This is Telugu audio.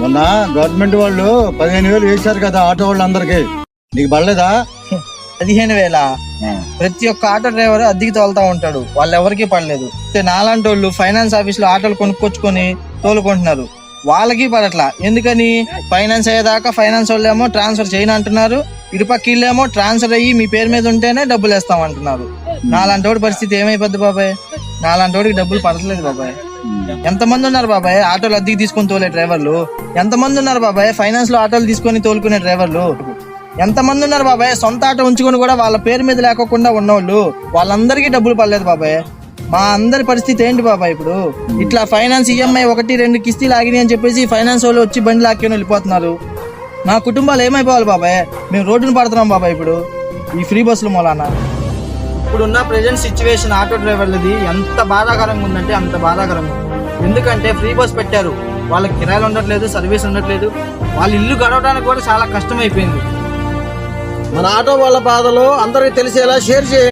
మొన్న గవర్నమెంట్ వాళ్ళు పదిహేను వేలు వేశారు కదా ఆటో వాళ్ళందరికీ. నీకు పడలేదా? పదిహేను వేల. ప్రతి ఒక్క ఆటో డ్రైవర్ అద్దెకి తోలుతా ఉంటాడు. వాళ్ళు ఎవరికి పడలేదు. అయితే నాలాంటి వాళ్ళు ఫైనాన్స్ ఆఫీస్లో ఆటోలు కొనుక్కొచ్చుకొని తోలుకుంటున్నారు. వాళ్ళకి పడట్లా. ఎందుకని? ఫైనాన్స్ అయ్యేదాకా ఫైనాన్స్ వాళ్ళేమో ట్రాన్స్ఫర్ చేయను అంటున్నారు. ఇటుపక్క వీళ్ళేమో ట్రాన్స్ఫర్ అయ్యి మీ పేరు మీద ఉంటేనే డబ్బులు వేస్తాం అంటున్నారు. నాలాంటి వాడి పరిస్థితి ఏమైపోద్ది బాబాయ్? నాలాంటి వాడికి డబ్బులు పడట్లేదు బాబాయ్. ఎంతమంది ఉన్నారు బాబాయ్? ఆటోలు అద్దెకి తీసుకొని తోలే డ్రైవర్లు. ఎంతమంది ఉన్నారు బాబాయ్? ఫైనాన్స్లో ఆటోలు తీసుకొని తోలుకునే డ్రైవర్లు. ఎంతమంది ఉన్నారు బాబాయ్? సొంత ఆటో ఉంచుకొని కూడా వాళ్ళ పేరు మీద లేకోకుండా ఉన్నవాళ్ళు వాళ్ళందరికీ డబ్బులు పడలేదు బాబాయ్. మా అందరి పరిస్థితి ఏంటి బాబాయ్ ఇప్పుడు? ఇట్లా ఫైనాన్స్ ఈఎంఐ ఒకటి రెండు కిస్తీలు ఆగినాయి అని చెప్పేసి ఫైనాన్స్ వాళ్ళు వచ్చి బండి లాక్కొని వెళ్ళిపోతున్నారు. మా కుటుంబాలు ఏమైపోవాలి బాబాయ్? మేము రోడ్డును పడుతున్నాం బాబాయ్ ఇప్పుడు. ఈ ఫ్రీ బస్సులు మూలాన. ఇప్పుడున్న ప్రజెంట్ సిచ్యువేషన్ ఆటో డ్రైవర్లది ఎంత బాధాకరంగా ఉందంటే అంత బాధాకరంగా ఉంది ఎందుకంటే ఫ్రీ బస్ పెట్టారు. వాళ్ళకి కిరాయిలు ఉండట్లేదు సర్వీస్ ఉండట్లేదు. వాళ్ళ ఇల్లు గడవడానికి కూడా చాలా కష్టమైపోయింది. మన ఆటో వాళ్ళ బాధలు అందరికి తెలిసేలా షేర్ చేయండి.